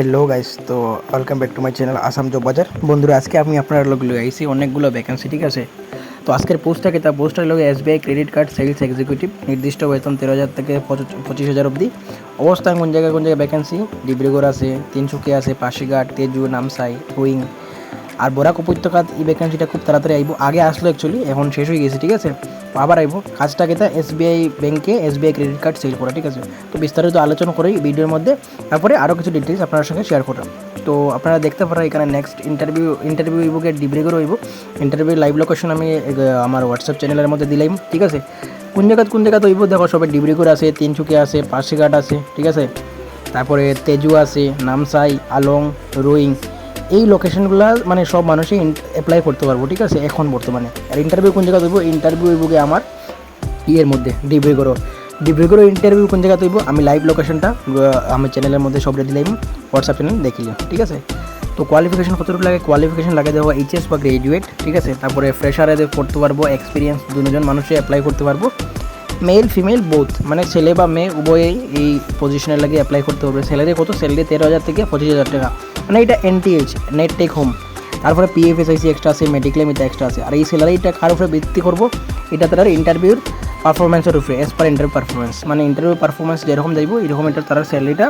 Hello guys তো welcome back to my channel Assam job Bazar বন্ধুরা, আজকে আমি আপনার লোক লিয়ে আইসি অনেকগুলো ভ্যাকেন্সি ঠিক আছে? তো আজকের পোস্টটাকে তা পোস্টার লোক SBI credit card sales executive নির্দিষ্ট বেতন তেরো হাজার থেকে পঁচিশ- পঁচিশ হাজার অবধি। অবস্থান কোন জায়গায় কোন জায়গায় ভ্যাকেন্সি ডিব্রুগড় আছে, তিনসুকিয়া আছে পাশিঘাট তেজু, নামসাই হুইং আর বরাক উপত্যকাত এই ভ্যাকেন্সিটা খুব তাড়াতাড়ি আইব। আগে আসলো অ্যাকচুয়ালি এখন শেষ হয়ে গেছে, ঠিক আছে? আবার আইব। কাজটাকে তা? এসবিআই ব্যাংকে এসবিআই ক্রেডিট কার্ড সেল করা, ঠিক আছে? তো বিস্তারিত আলোচনা করি ভিডিওর মধ্যে। তারপরে আরও কিছু ডিটেলস আপনার সঙ্গে শেয়ার করলাম। তো আপনারা দেখতে পারেন এখানে নেক্সট ইন্টারভিউ ইন্টারভিউ হইবকে ডিব্রুগড় হইব। ইন্টারভিউ লাইভ লোকেশন আমি আমার হোয়াটসঅ্যাপ চ্যানেলের মধ্যে দিলাম, ঠিক আছে? কোন জায়গাত, কোন জায়গাতে হইব? দেখো সবাই ডিব্রুগড় আছে তিনচুকিয়া আছে পাশিঘাট আছে, ঠিক আছে? তারপরে তেজু আছে নামসাই আলং রোয়িং এই লোকেশনগুলো মানে সব মানুষই অ্যাপ্লাই করতে পারব, ঠিক আছে? এখন বর্তমানে। আর ইন্টারভিউ কোন জায়গায় দেবো ইন্টারভিউ গিয়ে আমার ইয়ের মধ্যে, ডিব্রুগড়। ডিব্রুগড় ইন্টারভিউ কোন জায়গায় দেবো আমি লাইভ লোকেশনটা আমি চ্যানেলের মধ্যে সব দিলাম হোয়াটসঅ্যাপ চ্যানেল দেখিলাম ঠিক আছে? তো কোয়ালিফিকেশন কতটুকু লাগে? কোয়ালিফিকেশন লাগে দেবো এইচএস বা গ্রাজুয়েট ঠিক আছে? তারপরে ফ্রেশারে করতে পারব এক্সপিরিয়েন্স দুজন মানুষই অ্যাপ্লাই করতে পারব। মেল ফিমেল বোথ মানে ছেলে বা মেয়ে, উভয়েই এই পজিশনের লাগে অ্যাপ্লাই করতে হবে। স্যালারি কত? স্যালারি তেরো হাজার থেকে পঁচিশ হাজার টাকা। মানে এটা এনটিএইচ নেট টেক হোম তারপরে পিএফএসআইসি এক্সট্রা আছে মেডিক্লেম এটা এক্সট্রা আছে। আর এই স্যালারিটা কার উপরে ভিত্তি করব? এটা তার ইন্টারভিউর পারফরমেন্সের উপরে অ্যাজ পার ইন্টারভিউ পারফরমেন্স মানে ইন্টারভিউ পারফরমেন্স যেরকম যাইব এরকম এটা তার স্যালারিটা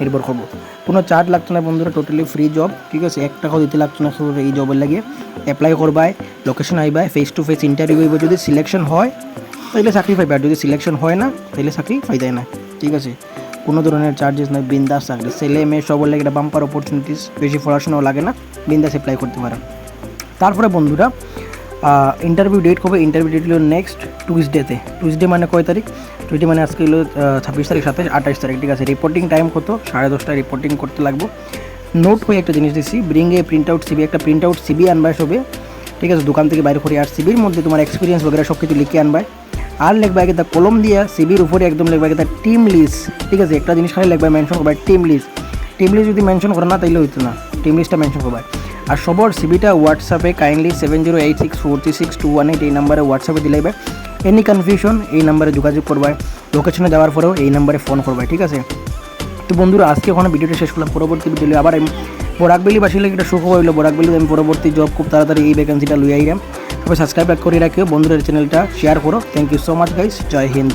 নির্ভর করব। কোনো চার্জ লাগতো না বন্ধুরা টোটালি ফ্রি জব ঠিক আছে? এক টাকাও দিতে লাগতো না এই জবের লাগে। অ্যাপ্লাই করবাই লোকেশন আইবাই ফেস টু ফেস ইন্টারভিউ হইব। যদি সিলেকশন হয় তাহলে চাকরি পাইবে। আর যদি সিলেকশন হয় না তাহলে চাকরি পাইতাই না, ঠিক আছে? কোনো ধরনের চার্জেস নয় বিন্দাস চাকরি ছেলে, মেয়ে সবার লাগে এটা বাম্পার অপরচুনিটিস বেশি পড়াশোনাও লাগে না, বিন্দাস অ্যাপ্লাই করতে পারেন। তারপরে বন্ধুরা ইন্টারভিউ ডেট কবে? ইন্টারভিউ ডেট হলো নেক্সট টুইসডেতে টুইসডে মানে কয় তারিখ? টুইসডে মানে আজকে হলো ছাব্বিশ তারিখ, সাতাশ, আঠাশ তারিখ, ঠিক আছে? রিপোর্টিং টাইম কত? সাড়ে দশটায় রিপোর্টিং করতে লাগবো। নোট হয়ে একটা জিনিস দিচ্ছি bring a print out CV একটা প্রিন্ট আউট সিবি আনবাই সবে ঠিক আছে? দোকান থেকে বাইরে করে আর সিবির মধ্যে তোমার এক্সপিরিয়েন্স বগেরা সব কিছু লিখে আনবাই। আর লিখবা তা কলম দিয়া সিবির উপরে একদম লিখবা তা টিম লিস্ট ঠিক আছে? একটা জিনিস খালি লিখবা মেনশন করবা টিম লিস্ট টিম লিস্ট যদি মেনশন করে না, তাইলে হইতো না। টিম লিস্টটা মেনশন করবা। আর সবর সিবিটা হোয়াটসঅ্যাপে kindly seven zero eight six four three six two one eight এই নাম্বারে হোয়াটসঅ্যাপে দিলাইবে এনি কনফিউশন এই নাম্বারে যোগাযোগ করবা। লোকেশনে যাওয়ার পরেও এই নাম্বারে ফোন করবা, ঠিক আছে? তো বন্ধুরা, আজকে ওখানে ভিডিওটা শেষ করলাম। পরবর্তী ভিডিও আবার আমি বরাকবেলি বাসিলে একটা সুখ হইল। বরাকবেলি আমি পরবর্তী জব খুব তাড়াতাড়ি এই ভ্যাকেন্সিটা লুই আইরাম তবে সাবস্ক্রাইব করে রাখিও। বন্ধুদের চ্যানেলটা শেয়ার করো। Thank you so much guys Joy Hind.